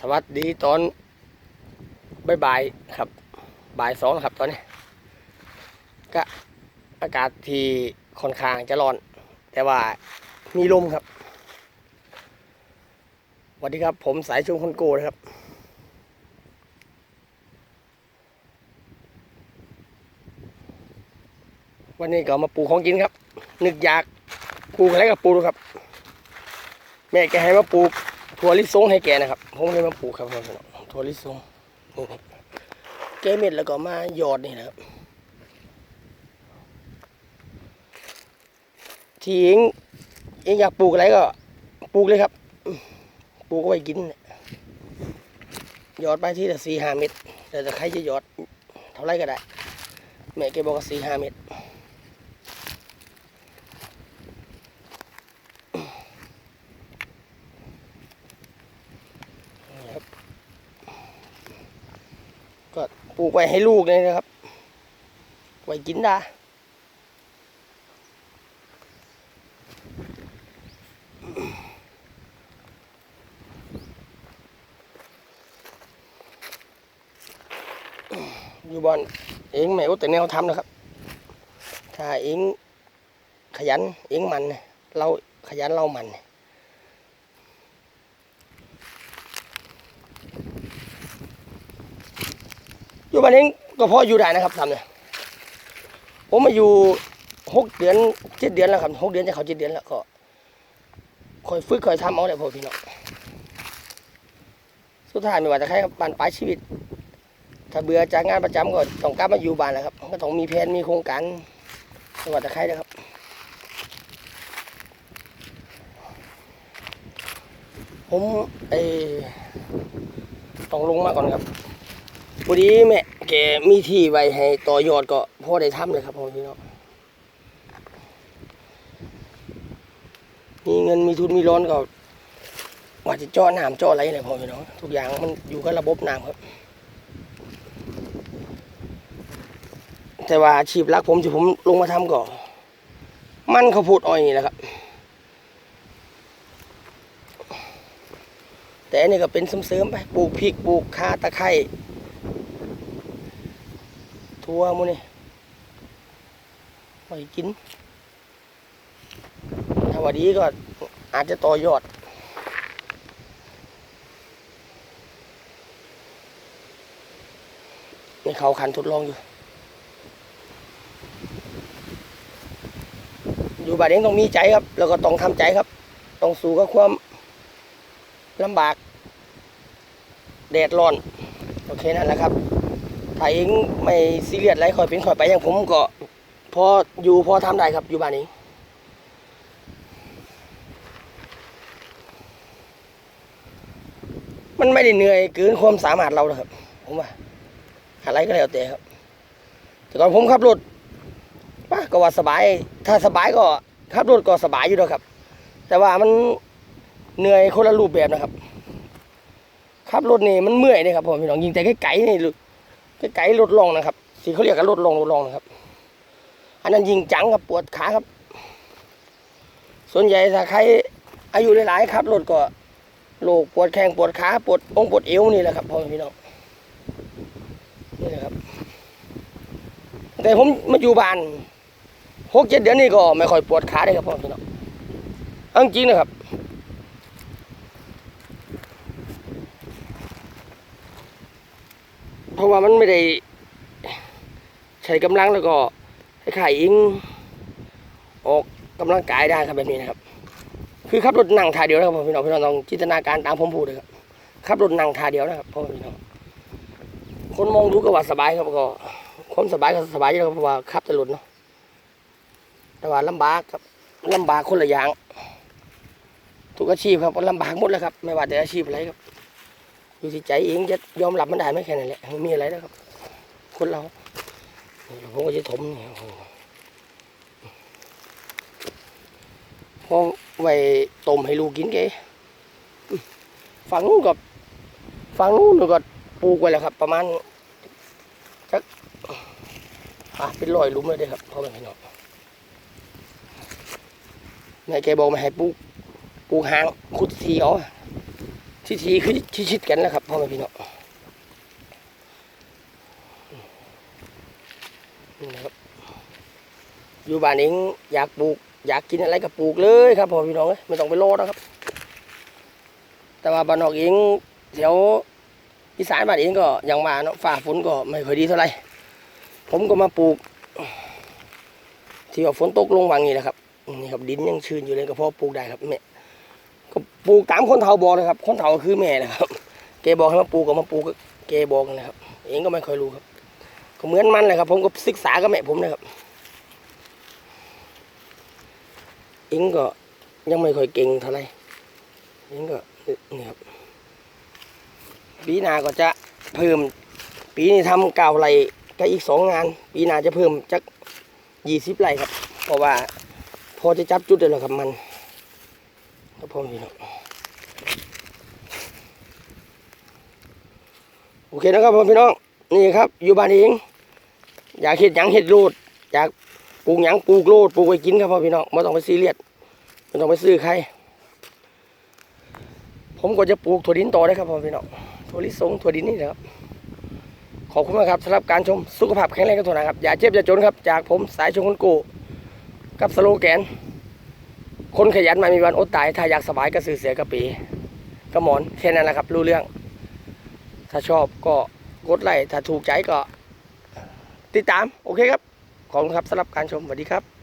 สวัสดีตอนบ่ายๆครับบ่ายสองครับตอนนี้ ก็อากาศที่ค่อนข้างจะร้อน แต่ว่ามีลมครับสวัสดีครับ ผมสายชุมคนโกนะครับวันนี้ก็มาปลูกของกินครับ นึกอยากปลูกอะไรก็ปลูกครับ แม่แกให้มาปลูก ถั่วลิสงให้แกนะครับผมเลยมาปลูกครับพี่น้องถั่วลิสงแกเม็ดแล้วก็มาหยอดนี่นะครับที่เองเองอยากปลูกอะไรก็ปลูกเลยครับ ปลูกไว้กินยหยอดไปที่ละสี่ห้าเม็ดแต่จะใครจะหยอดเท่าไรก็ได้ แม่แกบอกว่าสี่ห้าเม็ด ก็ปลูกไว้ให้ลูกเลยนะครับ ไว้กินด้อยู่บ้านเองไม่รู้แต่แนวทำนะครับ ถ้าเองขยันเองมันเนี่ยเราขยันเรามันเนี่ย อยู่บ้านเองก็พออยู่ได้นะครับทำเนี่ยผมมาอยู่หกเดือนเจ็ดเดือนแล้วครับหกเดือนจะเขาเจ็ดเดือนแล้วก็คอยฝึกคอยทำเอาเลยพ่อพี่น้องสุดท้ายไม่ว่าจะใครครับบ้านปลายชีวิต ถ้าเบื่อจากงานประจำก็ต้องกลับมาอยู่บ้านแหละครับก็ต้องมีแผนมีโครงการไม่ว่าจะใครนะครับผมไอต้องลงมาก่อนครับ พอดีแม่แกมีที่ไว้ให้ต่อยอดก็พอได้ทำเลยครับพ่อพี่น้องมีเงินมีทุนมีร้อนก็ว่าจะเจาะน้ำเจาะอะไรเลยพ่อพี่น้องทุกอย่างมันอยู่กับระบบน้ำครับ แต่ว่าอาชีพหลักผมที่ผมลงมาทำก็มันข้าวโพดอ้อยนี่แหละครับ แต่อันนี้ก็เป็นเสริมๆไปปลูกพริกปลูกข่าตะไคร้ ทั่วมูนี่ไปกินถ้าว่าดีก็อาจจะต่อยอดในเขาขันทดลองอยู่ อยู่บานเองต้องมีใจครับ แล้วก็ต้องทำใจครับ ต้องสู้กับความลำบาก แดดร้อน โอเคนั่นแหละครับ ถ้าเองไม่ซีเรียสอะไรคอยเป็นคอยไปอย่างผมก็พออยู่พอทำได้ครับอยู่บ้านเองมันไม่ได้เหนื่อยเกินความสามารถเราหรอกครับ ผมว่าอะไรก็แล้วแต่ครับ แต่ก่อนผมขับรถป้าก็ว่าสบาย ถ้าสบายก็ขับรถก็สบายอยู่แล้วครับ แต่ว่ามันเหนื่อยคนละรูปแบบนะครับขับรถนี่มันเมื่อยเลยครับผมพี่น้องยิงแต่ไกลๆนี่ ไกลๆรถลงนะครับที่เขาเรียกกันรถลงรถลงนะครับ อันนั้นยิงจังครับปวดขาครับ ส่วนใหญ่ถ้าใครอายุหลายๆครับรถก็โรคปวดแข้งปวดขาปวดองค์ปวดเอวนี่แหละครับพ่อพี่น้องนี่แหละครับ แต่ผมมาอยู่บ้านหกเจ็ดเดือนนี่ก็ไม่ค่อยปวดขาเลยครับพ่อพี่น้องจริงๆนะครับ เพ ราะว่ามันไม่ได้ใช้กำลังแล้วก็ให้ขายอิงออกกำลังกายได้ครับแบบนี้นะครับ คือขับรถนั่งท่าเดียวนะครับพี่น้องพี่น้องลองจินตนาการตามผมพูดเลยครับขับรถนั่งท่าเดียวนะครับพ่อพี่น้องคนมองดูก็ว่าสบายครับก็ความสบายก็สบายอยู่แล้วครับเพราะว่าขับแต่รถเนาะแต่ว่าลำบากครับลำบากคนละอย่างทุกอาชีพครับลำบากหมดแล้วครับ ไม่ว่าแต่อาชีพอะไรครับ อยู่ที่ใจเองจะยอมรับมันได้ไหมแค่นั้นแหละไม่มีอะไรแล้วครับ คนเรานี่ผมก็จะถมนี่โอ้โหพอไว้ต้มให้ลูกกินแกฝั่งนู้นกับฝั่งนู้นก็ปลูกไว้แล้วครับ ประมาณสักอะเป็นร้อยลุมเลยเด้ครับพ่อแม่พี่น้องแม่แกบอกไม่ให้ปลูกปลูกหางขุดทีเอา ที่ทีคือที่ชิดกันนะครับพ่อแม่พี่น้องนี่นะครับอยู่บ้านเองอยากปลูก อยากกินอะไรก็ปลูกเลยครับพ่อพี่น้องไม่ต้องไปโลดนะครับ แต่ว่าบ้านนอกเองแถวอีสานบ้านเองก็ยังมาเนาะฝ่าฝนก็ไม่ค่อยดีเท่าไหร่ผมก็มาปลูก ที่ว่าฝนตกลงวางนี่แหละครับนี่ครับดินยังชื้นอยู่เลยก็พอปลูกได้ครับแม่ ก็ปลูกตามคนเฒ่าบอกนะครับ คนเฒ่าคือแม่นะครับแกบอกให้มาปลูกก็มาปลูกก็แกบอกนะครับ เองก็ไม่ค่อยรู้ครับ ก็เหมือนมันเลยครับ ผมก็ศึกษากับแม่ผมนะครับเองก็ยังไม่ค่อยเก่งเท่าไหร่เองก็นี่ครับปีหน้าก็จะเพิ่ม ปีนี้ทำเก่าไรก็อีกสองงาน ปีหน้าจะเพิ่มจักยี่สิบไรครับ เพราะว่าพอจะจับจุดได้แล้วครับมัน ครับพ่อพี่น้องโอเคนะครับพ่อพี่น้องนี่ครับ อยู่บ้านเองอยากเห็ดหยังเห็ดโลดอยากปลูกหยังปลูกโลดปลูกไว้กินครับพ่อพี่น้องไม่ต้องไปซีเรียสไม่ต้องไปซื้อใคร ผมก็จะปลูกถั่วดินต่อได้ครับพ่อพี่น้องถั่วลิสงถั่วดินนี่นะครับขอบคุณมากครับสำหรับการชมสุขภาพแข็งแรงกันทุกนะครับอย่าเจ็บอย่าจนครับ จากผมสายชงคนโกกับสโลแกน คนขยันมามีวันอดตาย ถ้าอยากสบายก็สื่อเสียกระปีกระหมอนแค่นั้นแหละครับ รู้เรื่อง ถ้าชอบก็กดไลค์ถ้าถูกใจก็ ติดตาม โอเคครับ ขอบคุณครับสำหรับการชมสวัสดีครับ